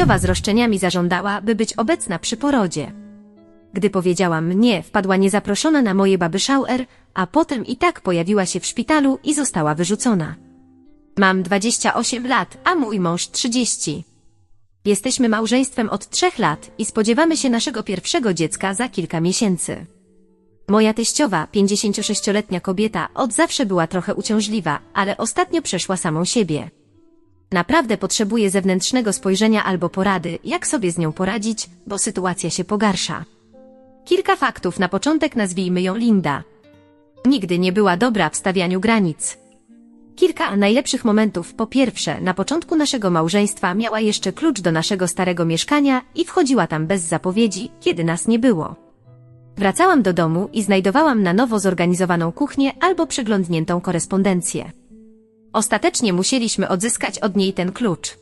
Teściowa z roszczeniami zażądała, by być obecna przy porodzie. Gdy powiedziałam nie, wpadła niezaproszona na moje baby shower, a potem i tak pojawiła się w szpitalu i została wyrzucona. Mam 28 lat, a mój mąż 30. Jesteśmy małżeństwem od trzech lat i spodziewamy się naszego pierwszego dziecka za kilka miesięcy. Moja teściowa, 56-letnia kobieta, od zawsze była trochę uciążliwa, ale ostatnio przeszła samą siebie. Naprawdę potrzebuje zewnętrznego spojrzenia albo porady, jak sobie z nią poradzić, bo sytuacja się pogarsza. Kilka faktów na początek nazwijmy ją Linda. Nigdy nie była dobra w stawianiu granic. Kilka najlepszych momentów. Po pierwsze, na początku naszego małżeństwa miała jeszcze klucz do naszego starego mieszkania i wchodziła tam bez zapowiedzi, kiedy nas nie było. Wracałam do domu i znajdowałam na nowo zorganizowaną kuchnię albo przeglądniętą korespondencję. Ostatecznie musieliśmy odzyskać od niej ten klucz.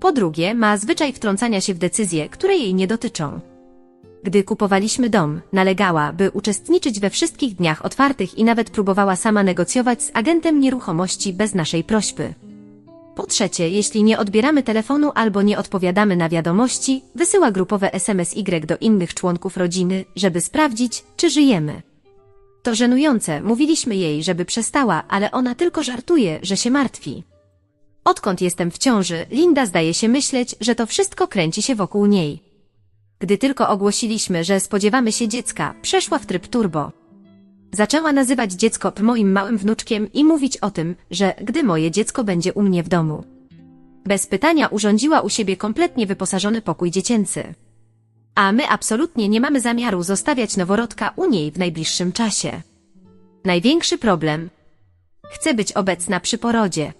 Po drugie, ma zwyczaj wtrącania się w decyzje, które jej nie dotyczą. Gdy kupowaliśmy dom, nalegała, by uczestniczyć we wszystkich dniach otwartych i nawet próbowała sama negocjować z agentem nieruchomości bez naszej prośby. Po trzecie, jeśli nie odbieramy telefonu albo nie odpowiadamy na wiadomości, wysyła grupowe SMS Y do innych członków rodziny, żeby sprawdzić, czy żyjemy. To żenujące, mówiliśmy jej, żeby przestała, ale ona tylko żartuje, że się martwi. Odkąd jestem w ciąży, Linda zdaje się myśleć, że to wszystko kręci się wokół niej. Gdy tylko ogłosiliśmy, że spodziewamy się dziecka, przeszła w tryb turbo. Zaczęła nazywać dziecko moim małym wnuczkiem i mówić o tym, że gdy moje dziecko będzie u mnie w domu. Bez pytania urządziła u siebie kompletnie wyposażony pokój dziecięcy. A my absolutnie nie mamy zamiaru zostawiać noworodka u niej w najbliższym czasie. Największy problem. Chcę być obecna przy porodzie.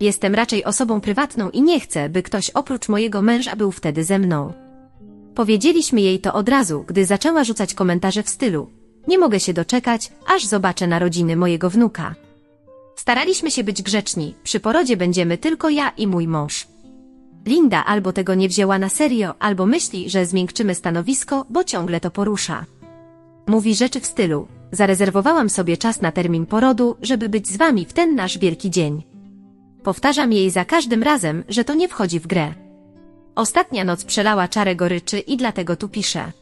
Jestem raczej osobą prywatną i nie chcę, by ktoś oprócz mojego męża był wtedy ze mną. Powiedzieliśmy jej to od razu, gdy zaczęła rzucać komentarze w stylu Nie mogę się doczekać, aż zobaczę narodziny mojego wnuka. Staraliśmy się być grzeczni, przy porodzie będziemy tylko ja i mój mąż. Linda albo tego nie wzięła na serio, albo myśli, że zmiękczymy stanowisko, bo ciągle to porusza. Mówi rzeczy w stylu Zarezerwowałam sobie czas na termin porodu, żeby być z wami w ten nasz wielki dzień. Powtarzam jej za każdym razem, że to nie wchodzi w grę. Ostatnia noc przelała czarę goryczy i dlatego tu piszę.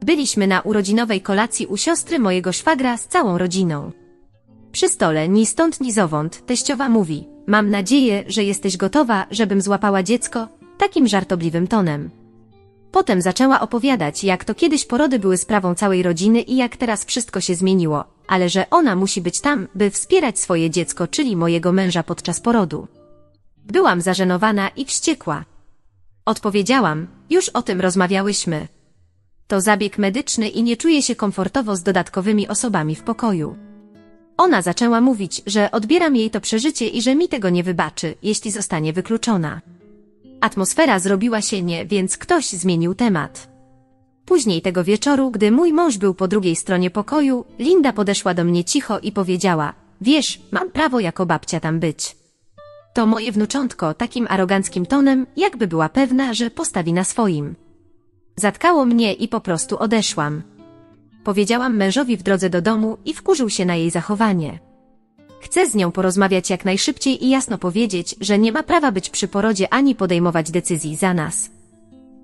Byliśmy na urodzinowej kolacji u siostry mojego szwagra z całą rodziną. Przy stole ni stąd ni zowąd teściowa mówi, mam nadzieję, że jesteś gotowa, żebym złapała dziecko, takim żartobliwym tonem. Potem zaczęła opowiadać, jak to kiedyś porody były sprawą całej rodziny i jak teraz wszystko się zmieniło, ale że ona musi być tam, by wspierać swoje dziecko, czyli mojego męża podczas porodu. Byłam zażenowana i wściekła. Odpowiedziałam, już o tym rozmawiałyśmy. To zabieg medyczny i nie czuję się komfortowo z dodatkowymi osobami w pokoju. Ona zaczęła mówić, że odbieram jej to przeżycie i że mi tego nie wybaczy, jeśli zostanie wykluczona. Atmosfera zrobiła się nie, więc ktoś zmienił temat. Później tego wieczoru, gdy mój mąż był po drugiej stronie pokoju, Linda podeszła do mnie cicho i powiedziała: Wiesz, mam prawo jako babcia tam być. To moje wnuczątko takim aroganckim tonem, jakby była pewna, że postawi na swoim. Zatkało mnie i po prostu odeszłam. Powiedziałam mężowi w drodze do domu i wkurzył się na jej zachowanie. Chcę z nią porozmawiać jak najszybciej i jasno powiedzieć, że nie ma prawa być przy porodzie ani podejmować decyzji za nas.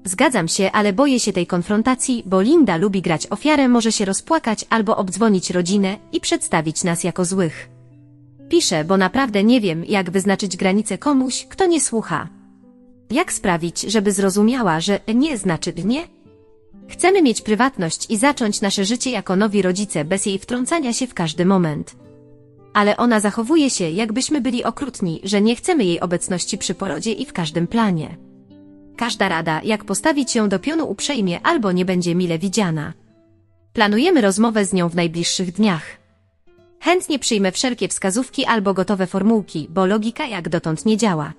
Zgadzam się, ale boję się tej konfrontacji, bo Linda lubi grać ofiarę, może się rozpłakać albo obdzwonić rodzinę i przedstawić nas jako złych. Piszę, bo naprawdę nie wiem, jak wyznaczyć granice komuś, kto nie słucha. Jak sprawić, żeby zrozumiała, że nie znaczy nie? Chcemy mieć prywatność i zacząć nasze życie jako nowi rodzice bez jej wtrącania się w każdy moment. Ale ona zachowuje się, jakbyśmy byli okrutni, że nie chcemy jej obecności przy porodzie i w każdym planie. Każda rada, jak postawić ją do pionu uprzejmie albo nie będzie mile widziana. Planujemy rozmowę z nią w najbliższych dniach. Chętnie przyjmę wszelkie wskazówki albo gotowe formułki, bo logika jak dotąd nie działa.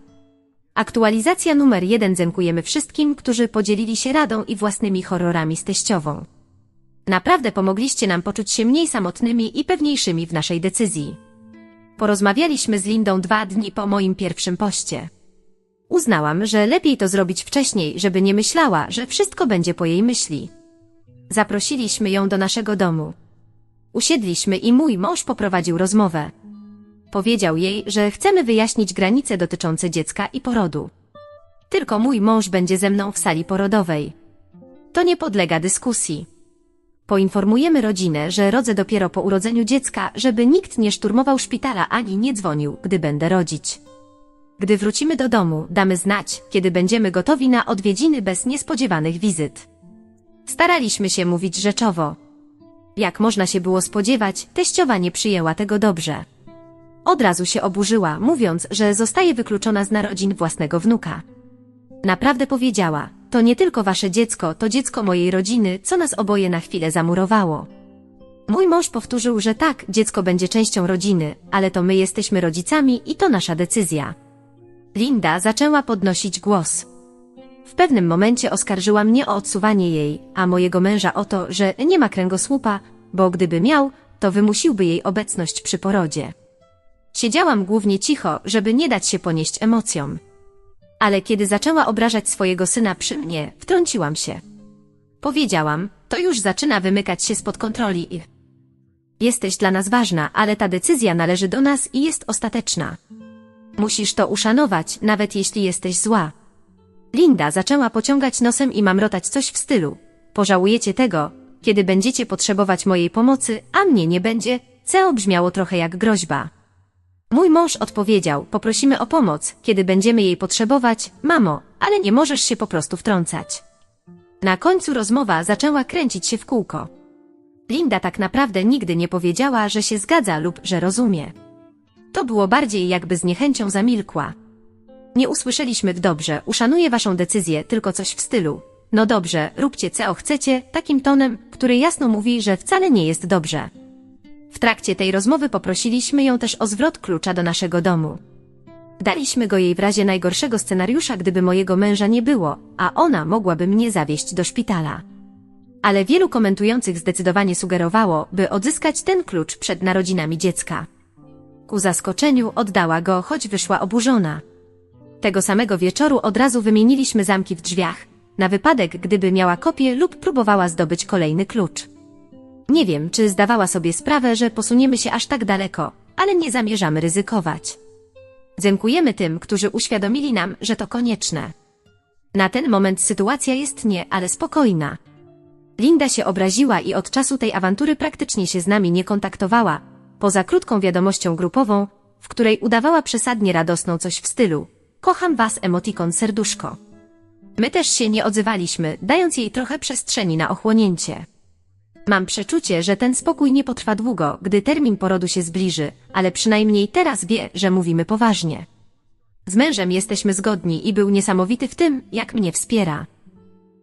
Aktualizacja numer jeden dziękujemy wszystkim, którzy podzielili się radą i własnymi horrorami z teściową. Naprawdę pomogliście nam poczuć się mniej samotnymi i pewniejszymi w naszej decyzji. Porozmawialiśmy z Lindą dwa dni po moim pierwszym poście. Uznałam, że lepiej to zrobić wcześniej, żeby nie myślała, że wszystko będzie po jej myśli. Zaprosiliśmy ją do naszego domu. Usiedliśmy i mój mąż poprowadził rozmowę. Powiedział jej, że chcemy wyjaśnić granice dotyczące dziecka i porodu. Tylko mój mąż będzie ze mną w sali porodowej. To nie podlega dyskusji. Poinformujemy rodzinę, że rodzę dopiero po urodzeniu dziecka, żeby nikt nie szturmował szpitala ani nie dzwonił, gdy będę rodzić. Gdy wrócimy do domu, damy znać, kiedy będziemy gotowi na odwiedziny bez niespodziewanych wizyt. Staraliśmy się mówić rzeczowo. Jak można się było spodziewać, teściowa nie przyjęła tego dobrze. Od razu się oburzyła, mówiąc, że zostaje wykluczona z narodzin własnego wnuka. Naprawdę powiedziała, to nie tylko wasze dziecko, to dziecko mojej rodziny, co nas oboje na chwilę zamurowało. Mój mąż powtórzył, że tak, dziecko będzie częścią rodziny, ale to my jesteśmy rodzicami i to nasza decyzja. Linda zaczęła podnosić głos. W pewnym momencie oskarżyła mnie o odsuwanie jej, a mojego męża o to, że nie ma kręgosłupa, bo gdyby miał, to wymusiłby jej obecność przy porodzie. Siedziałam głównie cicho, żeby nie dać się ponieść emocjom. Ale kiedy zaczęła obrażać swojego syna przy mnie, wtrąciłam się. Powiedziałam, to już zaczyna wymykać się spod kontroli. Jesteś dla nas ważna, ale ta decyzja należy do nas i jest ostateczna. Musisz to uszanować, nawet jeśli jesteś zła. Linda zaczęła pociągać nosem i mamrotać coś w stylu. Pożałujecie tego, kiedy będziecie potrzebować mojej pomocy, a mnie nie będzie, co brzmiało trochę jak groźba. Mój mąż odpowiedział, poprosimy o pomoc, kiedy będziemy jej potrzebować, mamo, ale nie możesz się po prostu wtrącać. Na końcu rozmowa zaczęła kręcić się w kółko. Linda tak naprawdę nigdy nie powiedziała, że się zgadza lub że rozumie. To było bardziej jakby z niechęcią zamilkła. Nie usłyszeliśmy dobrze, uszanuję waszą decyzję, tylko coś w stylu. No dobrze, róbcie co chcecie, takim tonem, który jasno mówi, że wcale nie jest dobrze. W trakcie tej rozmowy poprosiliśmy ją też o zwrot klucza do naszego domu. Daliśmy go jej w razie najgorszego scenariusza, gdyby mojego męża nie było, a ona mogłaby mnie zawieźć do szpitala. Ale wielu komentujących zdecydowanie sugerowało, by odzyskać ten klucz przed narodzinami dziecka. Ku zaskoczeniu oddała go, choć wyszła oburzona. Tego samego wieczoru od razu wymieniliśmy zamki w drzwiach, na wypadek gdyby miała kopię lub próbowała zdobyć kolejny klucz. Nie wiem, czy zdawała sobie sprawę, że posuniemy się aż tak daleko, ale nie zamierzamy ryzykować. Dziękujemy tym, którzy uświadomili nam, że to konieczne. Na ten moment sytuacja jest nie, ale spokojna. Linda się obraziła i od czasu tej awantury praktycznie się z nami nie kontaktowała, poza krótką wiadomością grupową, w której udawała przesadnie radosną coś w stylu Kocham was emotikon serduszko. My też się nie odzywaliśmy, dając jej trochę przestrzeni na ochłonięcie. Mam przeczucie, że ten spokój nie potrwa długo, gdy termin porodu się zbliży, ale przynajmniej teraz wie, że mówimy poważnie. Z mężem jesteśmy zgodni i był niesamowity w tym, jak mnie wspiera.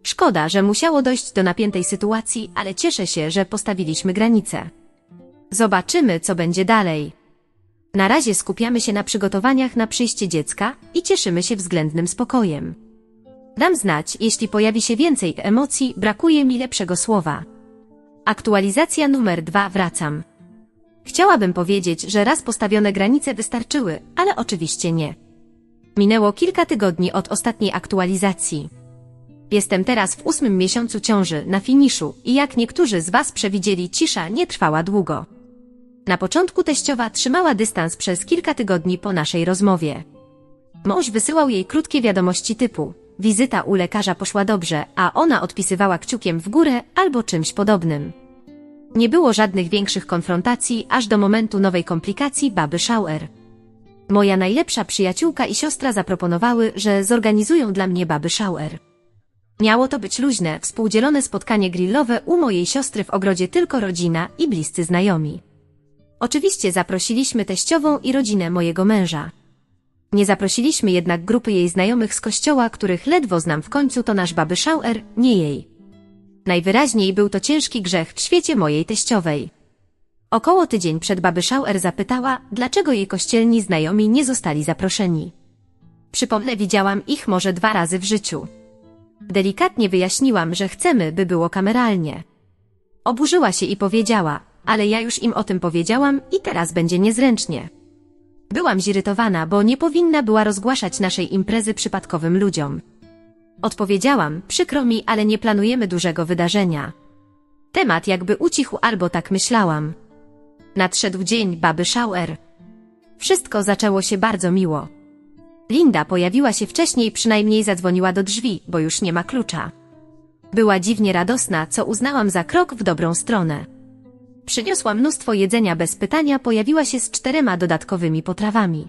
Szkoda, że musiało dojść do napiętej sytuacji, ale cieszę się, że postawiliśmy granice. Zobaczymy, co będzie dalej. Na razie skupiamy się na przygotowaniach na przyjście dziecka i cieszymy się względnym spokojem. Dam znać, jeśli pojawi się więcej emocji, brakuje mi lepszego słowa. Aktualizacja numer dwa wracam. Chciałabym powiedzieć, że raz postawione granice wystarczyły, ale oczywiście nie. Minęło kilka tygodni od ostatniej aktualizacji. Jestem teraz w ósmym miesiącu ciąży, na finiszu i jak niektórzy z Was przewidzieli, cisza nie trwała długo. Na początku teściowa trzymała dystans przez kilka tygodni po naszej rozmowie. Mąż wysyłał jej krótkie wiadomości typu wizyta u lekarza poszła dobrze, a ona odpisywała kciukiem w górę albo czymś podobnym. Nie było żadnych większych konfrontacji, aż do momentu nowej komplikacji baby Schauer. Moja najlepsza przyjaciółka i siostra zaproponowały, że zorganizują dla mnie baby Schauer. Miało to być luźne, współdzielone spotkanie grillowe u mojej siostry w ogrodzie tylko rodzina i bliscy znajomi. Oczywiście zaprosiliśmy teściową i rodzinę mojego męża. Nie zaprosiliśmy jednak grupy jej znajomych z kościoła, których ledwo znam w końcu to nasz baby Schauer, nie jej. Najwyraźniej był to ciężki grzech w świecie mojej teściowej. Około tydzień przed baby Schauer zapytała, dlaczego jej kościelni znajomi nie zostali zaproszeni. Przypomnę, widziałam ich może dwa razy w życiu. Delikatnie wyjaśniłam, że chcemy, by było kameralnie. Oburzyła się i powiedziała, ale ja już im o tym powiedziałam i teraz będzie niezręcznie. Byłam zirytowana, bo nie powinna była rozgłaszać naszej imprezy przypadkowym ludziom. Odpowiedziałam, przykro mi, ale nie planujemy dużego wydarzenia. Temat jakby ucichł albo tak myślałam. Nadszedł dzień baby Schauer. Wszystko zaczęło się bardzo miło. Linda pojawiła się wcześniej, przynajmniej zadzwoniła do drzwi, bo już nie ma klucza. Była dziwnie radosna, co uznałam za krok w dobrą stronę. Przyniosła mnóstwo jedzenia bez pytania, pojawiła się z czterema dodatkowymi potrawami.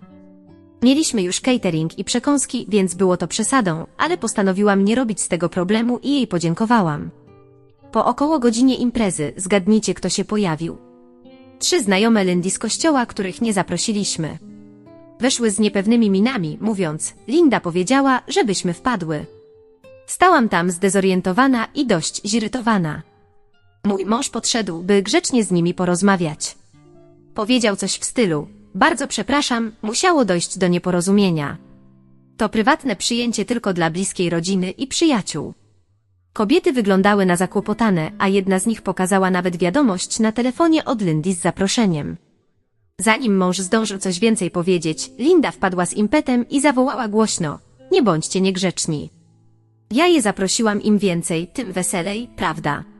Mieliśmy już catering i przekąski, więc było to przesadą, ale postanowiłam nie robić z tego problemu i jej podziękowałam. Po około godzinie imprezy zgadnijcie, kto się pojawił. Trzy znajome Lindy z kościoła, których nie zaprosiliśmy. Weszły z niepewnymi minami, mówiąc, Linda powiedziała, żebyśmy wpadły. Stałam tam zdezorientowana i dość zirytowana. Mój mąż podszedł, by grzecznie z nimi porozmawiać. Powiedział coś w stylu, bardzo przepraszam, musiało dojść do nieporozumienia. To prywatne przyjęcie tylko dla bliskiej rodziny i przyjaciół. Kobiety wyglądały na zakłopotane, a jedna z nich pokazała nawet wiadomość na telefonie od Lindy z zaproszeniem. Zanim mąż zdążył coś więcej powiedzieć, Linda wpadła z impetem i zawołała głośno: Nie bądźcie niegrzeczni. Ja je zaprosiłam im więcej, tym weselej, prawda?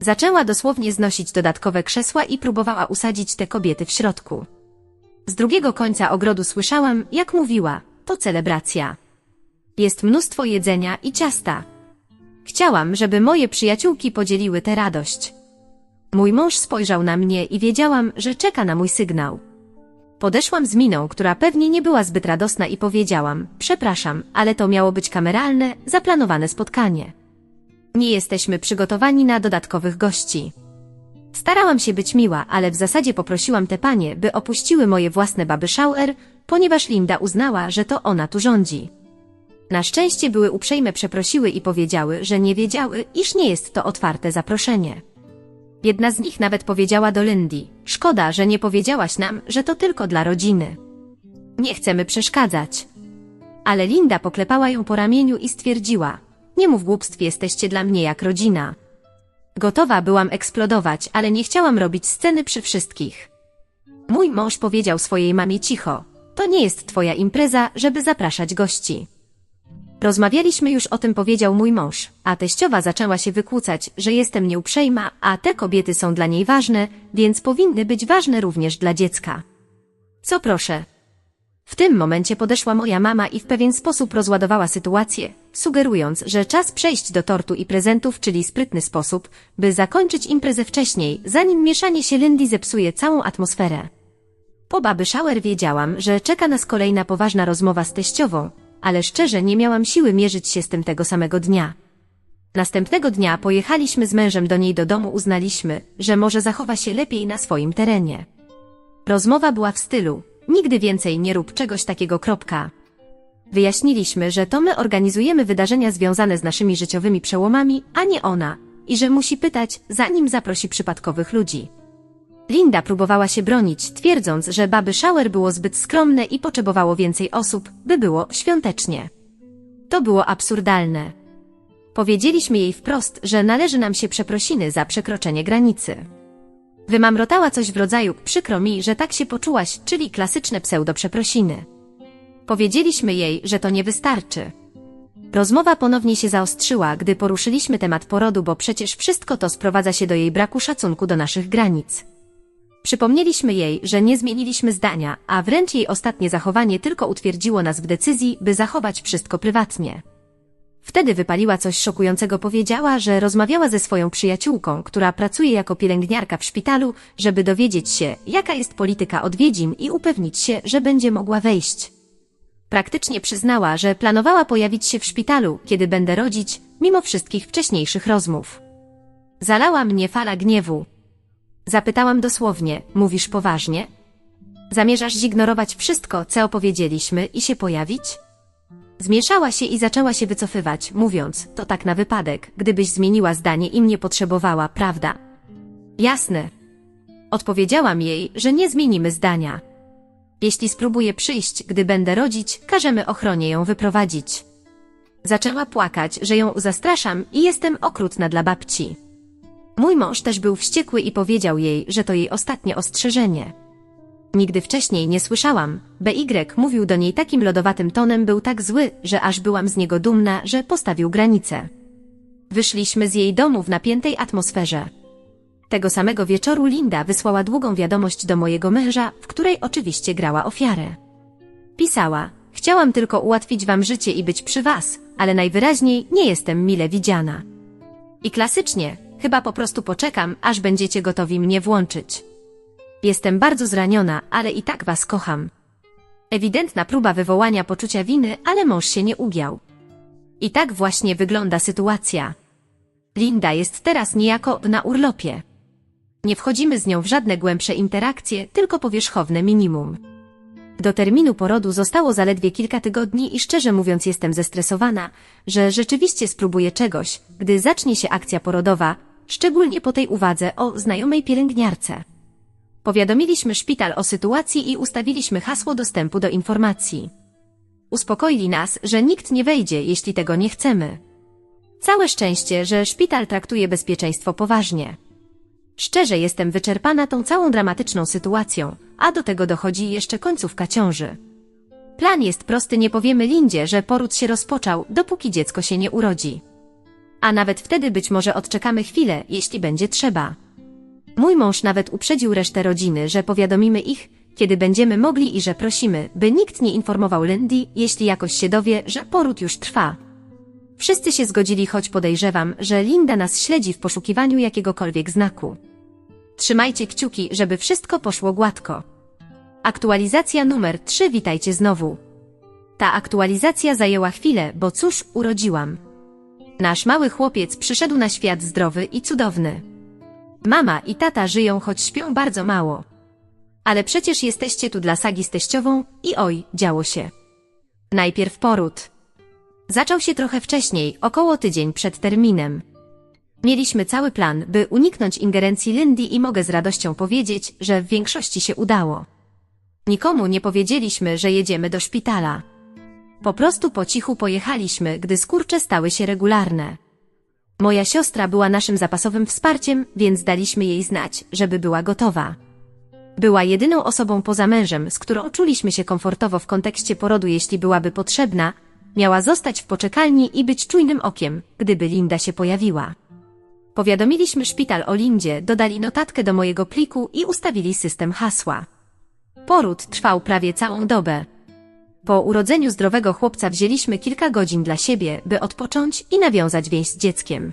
Zaczęła dosłownie znosić dodatkowe krzesła i próbowała usadzić te kobiety w środku. Z drugiego końca ogrodu słyszałam, jak mówiła, to celebracja. Jest mnóstwo jedzenia i ciasta. Chciałam, żeby moje przyjaciółki podzieliły tę radość. Mój mąż spojrzał na mnie i wiedziałam, że czeka na mój sygnał. Podeszłam z miną, która pewnie nie była zbyt radosna i powiedziałam, przepraszam, ale to miało być kameralne, zaplanowane spotkanie. Nie jesteśmy przygotowani na dodatkowych gości. Starałam się być miła, ale w zasadzie poprosiłam te panie, by opuściły moje własne baby shower, ponieważ Linda uznała, że to ona tu rządzi. Na szczęście były uprzejme przeprosiły i powiedziały, że nie wiedziały, iż nie jest to otwarte zaproszenie. Jedna z nich nawet powiedziała do Lindy, szkoda, że nie powiedziałaś nam, że to tylko dla rodziny. Nie chcemy przeszkadzać. Ale Linda poklepała ją po ramieniu i stwierdziła, nie mów głupstw, jesteście dla mnie jak rodzina. Gotowa byłam eksplodować, ale nie chciałam robić sceny przy wszystkich. Mój mąż powiedział swojej mamie cicho, to nie jest twoja impreza, żeby zapraszać gości. Rozmawialiśmy już o tym, powiedział mój mąż, a teściowa zaczęła się wykłócać, że jestem nieuprzejma, a te kobiety są dla niej ważne, więc powinny być ważne również dla dziecka. Co proszę? W tym momencie podeszła moja mama i w pewien sposób rozładowała sytuację, sugerując, że czas przejść do tortu i prezentów, czyli sprytny sposób, by zakończyć imprezę wcześniej, zanim mieszanie się Lindy zepsuje całą atmosferę. Po baby shower wiedziałam, że czeka nas kolejna poważna rozmowa z teściową, ale szczerze nie miałam siły mierzyć się z tym tego samego dnia. Następnego dnia pojechaliśmy z mężem do niej do domu, uznaliśmy, że może zachowa się lepiej na swoim terenie. Rozmowa była w stylu, nigdy więcej nie rób czegoś takiego. Kropka. Wyjaśniliśmy, że to my organizujemy wydarzenia związane z naszymi życiowymi przełomami, a nie ona, i że musi pytać, zanim zaprosi przypadkowych ludzi. Linda próbowała się bronić, twierdząc, że baby shower było zbyt skromne i potrzebowało więcej osób, by było świątecznie. To było absurdalne. Powiedzieliśmy jej wprost, że należy nam się przeprosiny za przekroczenie granicy. Wymamrotała coś w rodzaju, przykro mi, że tak się poczułaś, czyli klasyczne pseudo-przeprosiny. Powiedzieliśmy jej, że to nie wystarczy. Rozmowa ponownie się zaostrzyła, gdy poruszyliśmy temat porodu, bo przecież wszystko to sprowadza się do jej braku szacunku do naszych granic. Przypomnieliśmy jej, że nie zmieniliśmy zdania, a wręcz jej ostatnie zachowanie tylko utwierdziło nas w decyzji, by zachować wszystko prywatnie. Wtedy wypaliła coś szokującego, powiedziała, że rozmawiała ze swoją przyjaciółką, która pracuje jako pielęgniarka w szpitalu, żeby dowiedzieć się, jaka jest polityka odwiedzin i upewnić się, że będzie mogła wejść. Praktycznie przyznała, że planowała pojawić się w szpitalu, kiedy będę rodzić, mimo wszystkich wcześniejszych rozmów. Zalała mnie fala gniewu. Zapytałam dosłownie, mówisz poważnie? Zamierzasz zignorować wszystko, co opowiedzieliśmy i się pojawić? Zmieszała się i zaczęła się wycofywać, mówiąc, to tak na wypadek, gdybyś zmieniła zdanie i mnie potrzebowała, prawda? Jasne. Odpowiedziałam jej, że nie zmienimy zdania. Jeśli spróbuję przyjść, gdy będę rodzić, każemy ochronie ją wyprowadzić. Zaczęła płakać, że ją zastraszam i jestem okrutna dla babci. Mój mąż też był wściekły i powiedział jej, że to jej ostatnie ostrzeżenie. Nigdy wcześniej nie słyszałam. BY mówił do niej takim lodowatym tonem, był tak zły, że aż byłam z niego dumna, że postawił granicę. Wyszliśmy z jej domu w napiętej atmosferze. Tego samego wieczoru Linda wysłała długą wiadomość do mojego męża, w której oczywiście grała ofiarę. Pisała, chciałam tylko ułatwić wam życie i być przy was, ale najwyraźniej nie jestem mile widziana. I klasycznie, chyba po prostu poczekam, aż będziecie gotowi mnie włączyć. Jestem bardzo zraniona, ale i tak was kocham. Ewidentna próba wywołania poczucia winy, ale mąż się nie ugiął. I tak właśnie wygląda sytuacja. Linda jest teraz niejako na urlopie. Nie wchodzimy z nią w żadne głębsze interakcje, tylko powierzchowne minimum. Do terminu porodu zostało zaledwie kilka tygodni i szczerze mówiąc jestem zestresowana, że rzeczywiście spróbuję czegoś, gdy zacznie się akcja porodowa, szczególnie po tej uwadze o znajomej pielęgniarce. Powiadomiliśmy szpital o sytuacji i ustawiliśmy hasło dostępu do informacji. Uspokoili nas, że nikt nie wejdzie, jeśli tego nie chcemy. Całe szczęście, że szpital traktuje bezpieczeństwo poważnie. Szczerze jestem wyczerpana tą całą dramatyczną sytuacją, a do tego dochodzi jeszcze końcówka ciąży. Plan jest prosty, nie powiemy Lindzie, że poród się rozpoczął, dopóki dziecko się nie urodzi. A nawet wtedy być może odczekamy chwilę, jeśli będzie trzeba. Mój mąż nawet uprzedził resztę rodziny, że powiadomimy ich, kiedy będziemy mogli i że prosimy, by nikt nie informował Lindy, jeśli jakoś się dowie, że poród już trwa. Wszyscy się zgodzili, choć podejrzewam, że Linda nas śledzi w poszukiwaniu jakiegokolwiek znaku. Trzymajcie kciuki, żeby wszystko poszło gładko. Aktualizacja numer 3 witajcie znowu. Ta aktualizacja zajęła chwilę, bo cóż, urodziłam. Nasz mały chłopiec przyszedł na świat zdrowy i cudowny. Mama i tata żyją, choć śpią bardzo mało. Ale przecież jesteście tu dla sagi z teściową i oj, działo się. Najpierw poród. Zaczął się trochę wcześniej, około tydzień przed terminem. Mieliśmy cały plan, by uniknąć ingerencji Lindy i mogę z radością powiedzieć, że w większości się udało. Nikomu nie powiedzieliśmy, że jedziemy do szpitala. Po prostu po cichu pojechaliśmy, gdy skurcze stały się regularne. Moja siostra była naszym zapasowym wsparciem, więc daliśmy jej znać, żeby była gotowa. Była jedyną osobą poza mężem, z którą czuliśmy się komfortowo w kontekście porodu, jeśli byłaby potrzebna, miała zostać w poczekalni i być czujnym okiem, gdyby Linda się pojawiła. Powiadomiliśmy szpital o Lindzie, dodali notatkę do mojego pliku i ustawili system hasła. Poród trwał prawie całą dobę. Po urodzeniu zdrowego chłopca wzięliśmy kilka godzin dla siebie, by odpocząć i nawiązać więź z dzieckiem.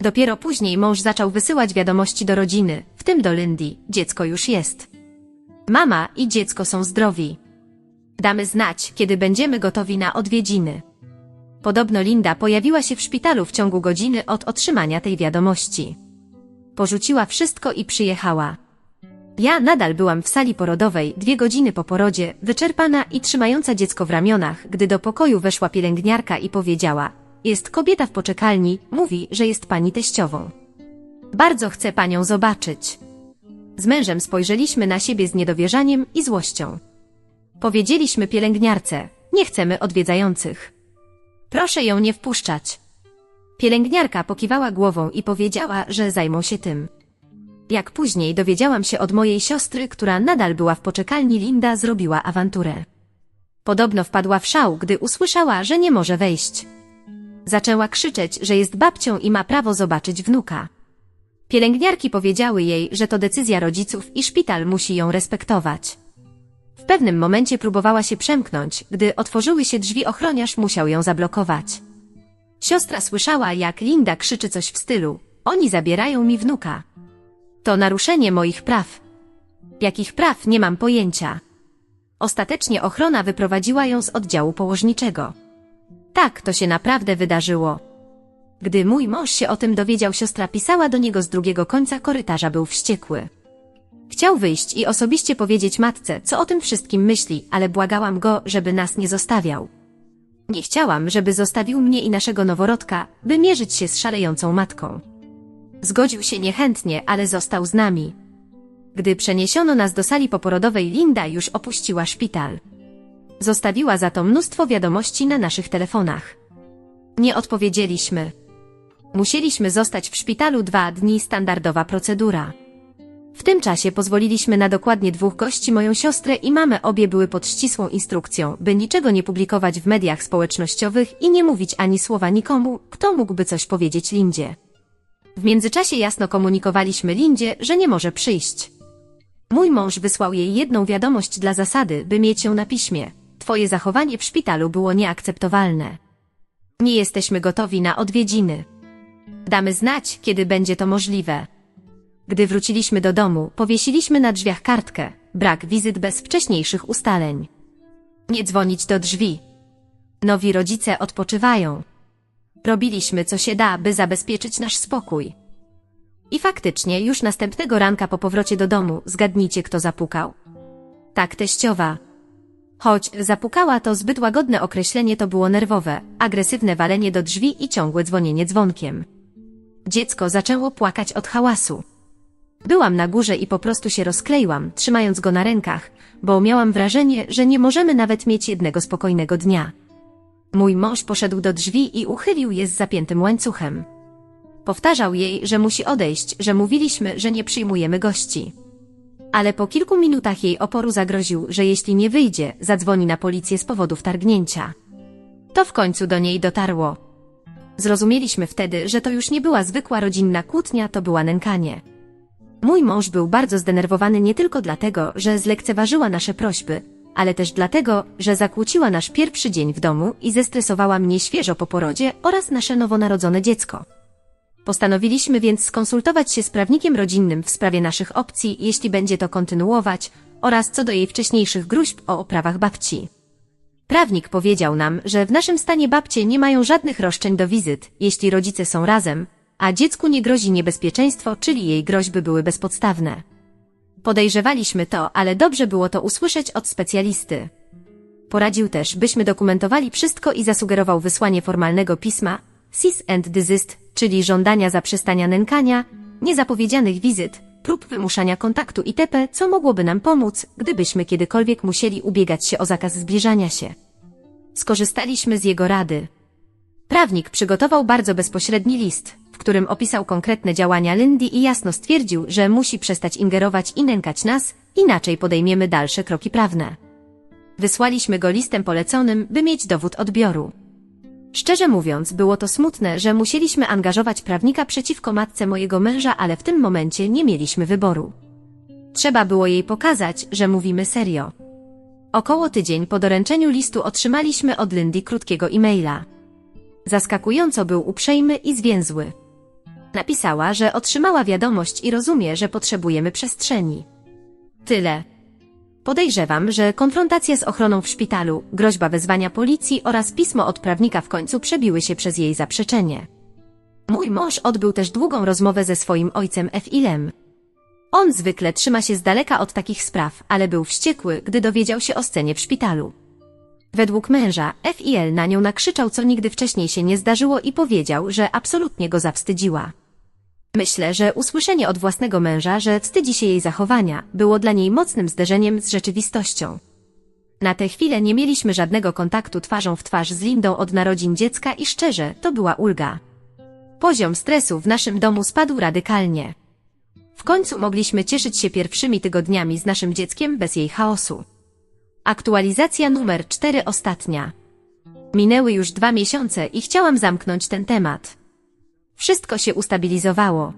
Dopiero później mąż zaczął wysyłać wiadomości do rodziny, w tym do Lindy, dziecko już jest. Mama i dziecko są zdrowi. Damy znać, kiedy będziemy gotowi na odwiedziny. Podobno Linda pojawiła się w szpitalu w ciągu godziny od otrzymania tej wiadomości. Porzuciła wszystko i przyjechała. Ja nadal byłam w sali porodowej dwie godziny po porodzie, wyczerpana i trzymająca dziecko w ramionach, gdy do pokoju weszła pielęgniarka i powiedziała: Jest kobieta w poczekalni, mówi, że jest pani teściową. Bardzo chcę panią zobaczyć. Z mężem spojrzeliśmy na siebie z niedowierzaniem i złością. Powiedzieliśmy pielęgniarce: Nie chcemy odwiedzających. Proszę ją nie wpuszczać. Pielęgniarka pokiwała głową i powiedziała, że zajmą się tym. Jak później dowiedziałam się od mojej siostry, która nadal była w poczekalni, Linda zrobiła awanturę. Podobno wpadła w szał, gdy usłyszała, że nie może wejść. Zaczęła krzyczeć, że jest babcią i ma prawo zobaczyć wnuka. Pielęgniarki powiedziały jej, że to decyzja rodziców i szpital musi ją respektować. W pewnym momencie próbowała się przemknąć, gdy otworzyły się drzwi ochroniarz musiał ją zablokować. Siostra słyszała, jak Linda krzyczy coś w stylu Oni zabierają mi wnuka. To naruszenie moich praw. Jakich praw nie mam pojęcia. Ostatecznie ochrona wyprowadziła ją z oddziału położniczego. Tak, to się naprawdę wydarzyło. Gdy mój mąż się o tym dowiedział, siostra pisała do niego z drugiego końca korytarza, był wściekły. Chciał wyjść i osobiście powiedzieć matce, co o tym wszystkim myśli, ale błagałam go, żeby nas nie zostawiał. Nie chciałam, żeby zostawił mnie i naszego noworodka, by mierzyć się z szalejącą matką. Zgodził się niechętnie, ale został z nami. Gdy przeniesiono nas do sali poporodowej, Linda już opuściła szpital. Zostawiła za to mnóstwo wiadomości na naszych telefonach. Nie odpowiedzieliśmy. Musieliśmy zostać w szpitalu dwa dni standardowa procedura. W tym czasie pozwoliliśmy na dokładnie dwóch gości moją siostrę i mamę obie były pod ścisłą instrukcją, by niczego nie publikować w mediach społecznościowych i nie mówić ani słowa nikomu, kto mógłby coś powiedzieć Lindzie. W międzyczasie jasno komunikowaliśmy Lindzie, że nie może przyjść. Mój mąż wysłał jej jedną wiadomość dla zasady, by mieć ją na piśmie. twoje zachowanie w szpitalu było nieakceptowalne. Nie jesteśmy gotowi na odwiedziny. Damy znać, kiedy będzie to możliwe. Gdy wróciliśmy do domu, powiesiliśmy na drzwiach kartkę. Brak wizyt bez wcześniejszych ustaleń. Nie dzwonić do drzwi. Nowi rodzice odpoczywają. Robiliśmy co się da, by zabezpieczyć nasz spokój. I faktycznie, już następnego ranka po powrocie do domu, zgadnijcie kto zapukał. Tak, teściowa. Choć zapukała to zbyt łagodne określenie, to było nerwowe, agresywne walenie do drzwi i ciągłe dzwonienie dzwonkiem. Dziecko zaczęło płakać od hałasu. Byłam na górze i po prostu się rozkleiłam, trzymając go na rękach, bo miałam wrażenie, że nie możemy nawet mieć jednego spokojnego dnia. Mój mąż poszedł do drzwi i uchylił je z zapiętym łańcuchem. Powtarzał jej, że musi odejść, że mówiliśmy, że nie przyjmujemy gości. Ale po kilku minutach jej oporu zagroził, że jeśli nie wyjdzie, zadzwoni na policję z powodu wtargnięcia. To w końcu do niej dotarło. Zrozumieliśmy wtedy, że to już nie była zwykła rodzinna kłótnia, to była nękanie. Mój mąż był bardzo zdenerwowany nie tylko dlatego, że zlekceważyła nasze prośby, ale też dlatego, że zakłóciła nasz pierwszy dzień w domu i zestresowała mnie świeżo po porodzie oraz nasze nowonarodzone dziecko. Postanowiliśmy więc skonsultować się z prawnikiem rodzinnym w sprawie naszych opcji, jeśli będzie to kontynuować, oraz co do jej wcześniejszych gruźb o oprawach babci. Prawnik powiedział nam, że w naszym stanie babcie nie mają żadnych roszczeń do wizyt, jeśli rodzice są razem, a dziecku nie grozi niebezpieczeństwo, czyli jej groźby były bezpodstawne. Podejrzewaliśmy to, ale dobrze było to usłyszeć od specjalisty. Poradził też, byśmy dokumentowali wszystko i zasugerował wysłanie formalnego pisma cease and desist, czyli żądania zaprzestania nękania, niezapowiedzianych wizyt, prób wymuszania kontaktu itp., co mogłoby nam pomóc, gdybyśmy kiedykolwiek musieli ubiegać się o zakaz zbliżania się. Skorzystaliśmy z jego rady. Prawnik przygotował bardzo bezpośredni list, w którym opisał konkretne działania Lindy i jasno stwierdził, że musi przestać ingerować i nękać nas, inaczej podejmiemy dalsze kroki prawne. Wysłaliśmy go listem poleconym, by mieć dowód odbioru. Szczerze mówiąc, było to smutne, że musieliśmy angażować prawnika przeciwko matce mojego męża, ale w tym momencie nie mieliśmy wyboru. Trzeba było jej pokazać, że mówimy serio. Około tydzień po doręczeniu listu otrzymaliśmy od Lindy krótkiego e-maila. Zaskakująco był uprzejmy i zwięzły. Napisała, że otrzymała wiadomość i rozumie, że potrzebujemy przestrzeni. Tyle. Podejrzewam, że konfrontacja z ochroną w szpitalu, groźba wezwania policji oraz pismo od prawnika w końcu przebiły się przez jej zaprzeczenie. Mój mąż odbył też długą rozmowę ze swoim ojcem F.I.L.em. On zwykle trzyma się z daleka od takich spraw, ale był wściekły, gdy dowiedział się o scenie w szpitalu. Według męża, F.I.L. na nią nakrzyczał, co nigdy wcześniej się nie zdarzyło i powiedział, że absolutnie go zawstydziła. Myślę, że usłyszenie od własnego męża, że wstydzi się jej zachowania, było dla niej mocnym zderzeniem z rzeczywistością. Na tę chwilę nie mieliśmy żadnego kontaktu twarzą w twarz z Lindą od narodzin dziecka i szczerze, to była ulga. Poziom stresu w naszym domu spadł radykalnie. W końcu mogliśmy cieszyć się pierwszymi tygodniami z naszym dzieckiem bez jej chaosu. Aktualizacja numer 4 ostatnia. Minęły już dwa miesiące i chciałam zamknąć ten temat. Wszystko się ustabilizowało.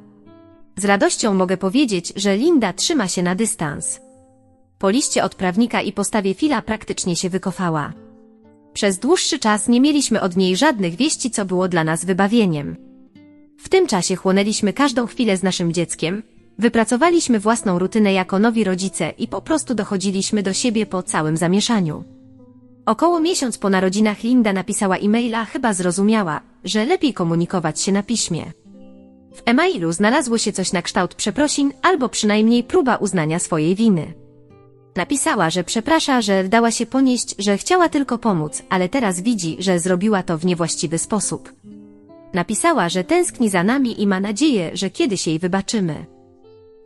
Z radością mogę powiedzieć, że Linda trzyma się na dystans. Po liście od prawnika i postawie Fila praktycznie się wykofała. Przez dłuższy czas nie mieliśmy od niej żadnych wieści, co było dla nas wybawieniem. W tym czasie chłonęliśmy każdą chwilę z naszym dzieckiem, wypracowaliśmy własną rutynę jako nowi rodzice i po prostu dochodziliśmy do siebie po całym zamieszaniu. Około miesiąc po narodzinach Linda napisała e-maila, chyba zrozumiała, że lepiej komunikować się na piśmie. W e-mailu znalazło się coś na kształt przeprosin albo przynajmniej próba uznania swojej winy. Napisała, że przeprasza, że dała się ponieść, że chciała tylko pomóc, ale teraz widzi, że zrobiła to w niewłaściwy sposób. Napisała, że tęskni za nami i ma nadzieję, że kiedyś jej wybaczymy.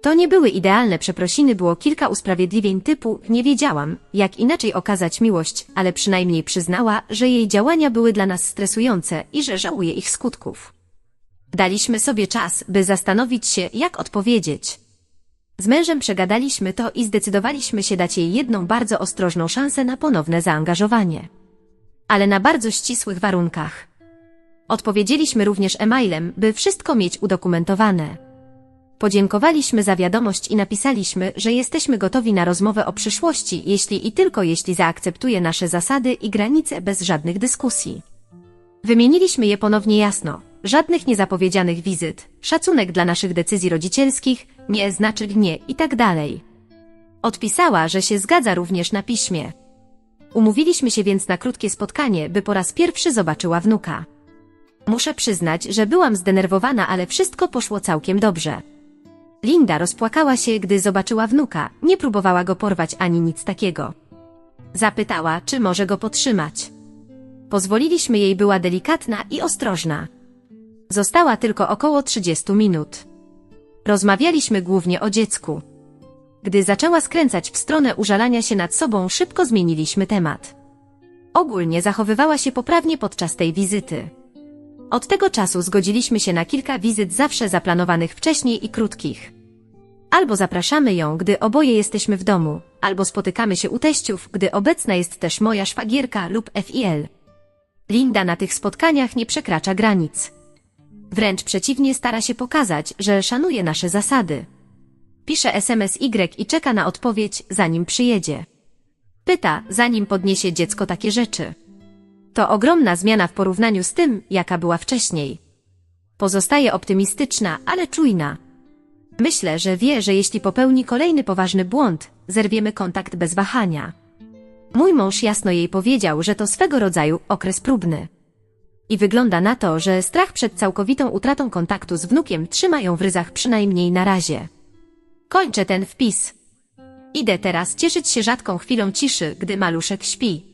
To nie były idealne przeprosiny, było kilka usprawiedliwień typu nie wiedziałam, jak inaczej okazać miłość, ale przynajmniej przyznała, że jej działania były dla nas stresujące i że żałuje ich skutków. Daliśmy sobie czas, by zastanowić się, jak odpowiedzieć. Z mężem przegadaliśmy to i zdecydowaliśmy się dać jej jedną bardzo ostrożną szansę na ponowne zaangażowanie. Ale na bardzo ścisłych warunkach. Odpowiedzieliśmy również e-mailem, by wszystko mieć udokumentowane. Podziękowaliśmy za wiadomość i napisaliśmy, że jesteśmy gotowi na rozmowę o przyszłości, jeśli i tylko jeśli zaakceptuje nasze zasady i granice bez żadnych dyskusji. Wymieniliśmy je ponownie jasno. Żadnych niezapowiedzianych wizyt, szacunek dla naszych decyzji rodzicielskich, nie znaczy nie i tak dalej. Odpisała, że się zgadza również na piśmie. Umówiliśmy się więc na krótkie spotkanie, by po raz pierwszy zobaczyła wnuka. Muszę przyznać, że byłam zdenerwowana, ale wszystko poszło całkiem dobrze. Linda rozpłakała się, gdy zobaczyła wnuka, nie próbowała go porwać ani nic takiego. Zapytała, czy może go podtrzymać. Pozwoliliśmy jej, była delikatna i ostrożna. Została tylko około 30 minut. Rozmawialiśmy głównie o dziecku. Gdy zaczęła skręcać w stronę użalania się nad sobą, szybko zmieniliśmy temat. Ogólnie zachowywała się poprawnie podczas tej wizyty. Od tego czasu zgodziliśmy się na kilka wizyt zawsze zaplanowanych wcześniej i krótkich. Albo zapraszamy ją, gdy oboje jesteśmy w domu, albo spotykamy się u teściów, gdy obecna jest też moja szwagierka lub FIL. Linda na tych spotkaniach nie przekracza granic. Wręcz przeciwnie stara się pokazać, że szanuje nasze zasady. Pisze SMS Y i czeka na odpowiedź, zanim przyjedzie. Pyta, zanim podniesie dziecko takie rzeczy. To ogromna zmiana w porównaniu z tym, jaka była wcześniej. Pozostaje optymistyczna, ale czujna. Myślę, że wie, że jeśli popełni kolejny poważny błąd, zerwiemy kontakt bez wahania. Mój mąż jasno jej powiedział, że to swego rodzaju okres próbny. I wygląda na to, że strach przed całkowitą utratą kontaktu z wnukiem trzyma ją w ryzach przynajmniej na razie. Kończę ten wpis. Idę teraz cieszyć się rzadką chwilą ciszy, gdy maluszek śpi.